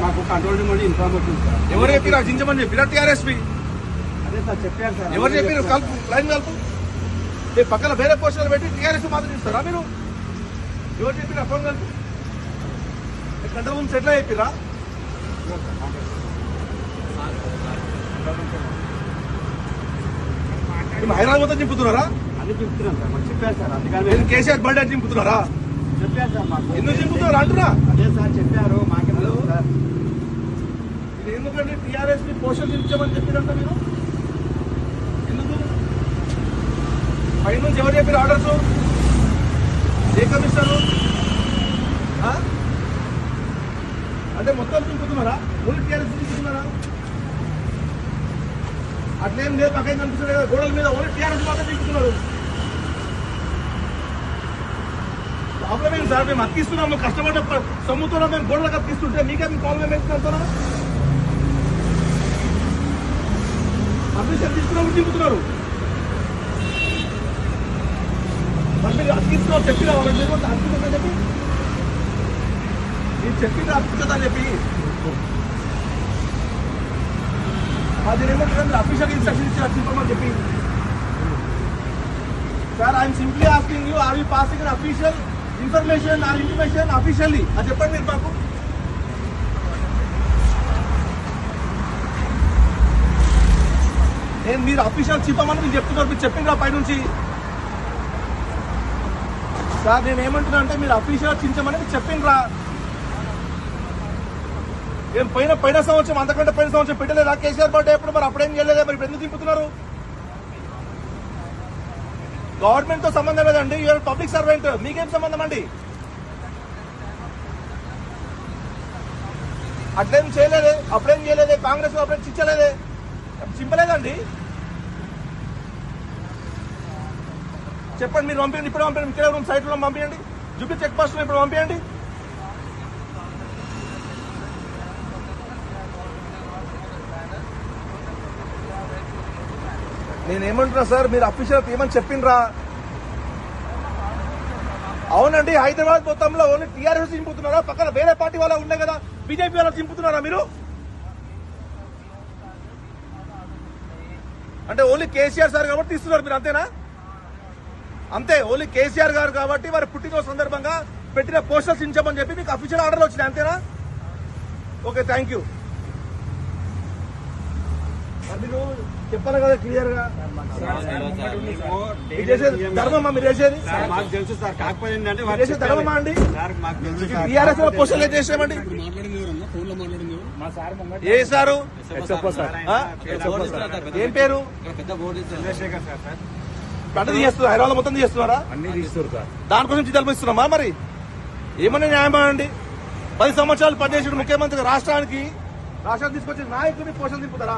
మాకు control room నుండి inform వచ్చింది సార్ ఎవరు చెప్పిరా చించమని చెప్పిరా టీఆర్ఎస్పీ అదే సార్ చెప్పారు సార్ ఎవరు చెప్పారు కలుపు లైన్ కలుపు. మీ పక్కన వేరే పోస్టులు పెట్టి టీఆర్ఎస్ మాత్రం ఇస్తారా మీరు? ఎవరు చెప్పిరా ఫోన్ కలుపు. కంట్రోల్ రూమ్స్ ఎట్లా చెప్పిరా హైదరాబాద్ మొత్తం చింపుతున్నారా? అని చెప్తున్నాం సార్ చెప్పారు సార్ అందుకని కేసీఆర్ బర్త్డే చింపుతున్నారా? చెప్పారు సార్ మాకు. ఎందుకు చింపుతున్నారు అంటున్నా. అదే సార్ చెప్పారు మాకేం తెలుసు సార్. ఇది ఎందుకంటే టీఆర్ఎస్ని పోషించమని చెప్పినంత మీరు? ఎందుకు? పైనుంచి ఎవరు చెప్పారు ఆర్డర్స్? ఏ కమిషనర్? అంటే మొత్తం చింపుతున్నారా ఓన్లీ టీఆర్ఎస్ చింపుతున్నారా అట్లేం లేదు పక్కన కనిపిస్తుంది కదా. గోడల మీద ఓన్లీ టీఆర్ఎస్ మాత్రం చింపుతున్నారు ప్రాబ్లం ఏంటి సార్? మేము అతికిస్తున్నాము కష్టపడ్డ ప- సొమ్ముతో మేము గోడలకు అతికిస్తుంటే మీకే మీ ప్రాబ్లం ఏంటి అంటున్నా పర్మిషన్ తీసుకున్నప్పుడు దింపుతున్నారు మరి మీరు అతికిస్తున్నావు చెప్పినా వాళ్ళకి మీరు అతికిస్తుందని చెప్పి. మీరు చెప్పింది అతికిస్తుందని చెప్పి. అది ఏమంటారు మీరు అఫీషియల్ ఇన్స్ట్రక్షన్ ఇచ్చి అతికించమని చెప్పి. Sir I'm simply asking you are you passing official information or information officially అది చెప్పండి మీరు మాకు. నేను మీరు అఫీషియల్ చెప్పమని మీరు చెప్తున్నారు మీరు చెప్పిండ్రా పైనుంచి సార్ నేను ఏమంటున్నా అంటే మీరు అఫీషియల్ చించమని మీరు చెప్పిండ్రా. నేను పైన పైన సంవత్సరం అంతకంటే పైన సంవత్సరం పెట్టలేదా? కేసీఆర్ పార్టీ ఎప్పుడు? మరి అప్పుడేం చేయలేదా? మరి ఇప్పుడు ఎందుకు దింపుతున్నారు? గవర్నమెంట్తో సంబంధం లేదండి. యూఆర్ పబ్లిక్ సర్వెంట్ మీకేం సంబంధం అండి? అట్లేం చేయలేదే. అప్పుడేం చేయలేదే. కాంగ్రెస్ అప్పుడే చించలేదే చింపలేదండి. చెప్పండి మీరు పంపించండి ఇప్పుడు పంపించండి ఇక్కడ రూమ్ సైట్ పంపించండి జుబ్లీ చెక్ పోస్ట్ ఇప్పుడు పంపించండి నేనేమంటున్నా సార్ మీరు అఫీషియల్ ఏమని చెప్పిండ్రా? అవునండి హైదరాబాద్ మొత్తంలో ఓన్లీ టీఆర్ఎస్ చింపుతున్నారా? పక్కన వేరే పార్టీ వాళ్ళ ఉండే కదా బీజేపీ వాళ్ళు చింపుతున్నారా మీరు? అంటే ఓన్లీ కేసీఆర్ సార్ కాబట్టి తీస్తున్నారు మీరు అంతేనా? అంతే ఓన్లీ కేసీఆర్ గారు కాబట్టి వారి పుట్టినరోజు సందర్భంగా పెట్టిన పోస్టర్స్ ఇచ్చామని చెప్పి మీకు అఫీషియల్ ఆర్డర్ వచ్చినాయి అంతేనా? Okay thank you. మరి చెప్పాలి కదా క్లియర్గా ధర్మమా? మీరు చేసేది? మాకు తెలుసు సార్. కాకపోతే ఏంటంటే ధర్మమా అండి? టీఆర్ఎస్లో ముంగట ఏ సారు? ఏం పేరు? పెద్ద బోర్డు చంద్రశేఖర్ సార్ సార్. పంట తీస్తున్నారు. హైదరాబాద్ మొత్తం తీస్తున్నారా. అన్ని తీస్తారు సార్. దానికోసం జీతాలు ఇస్తున్నామా మరి? ఏమన్నా న్యాయమా అండి? పది సంవత్సరాలు పనిచేసిన ముఖ్యమంత్రి రాష్ట్రానికి రాష్ట్రాన్ని తీసుకొచ్చి నాయకుడిని పోషణ దింపుతారా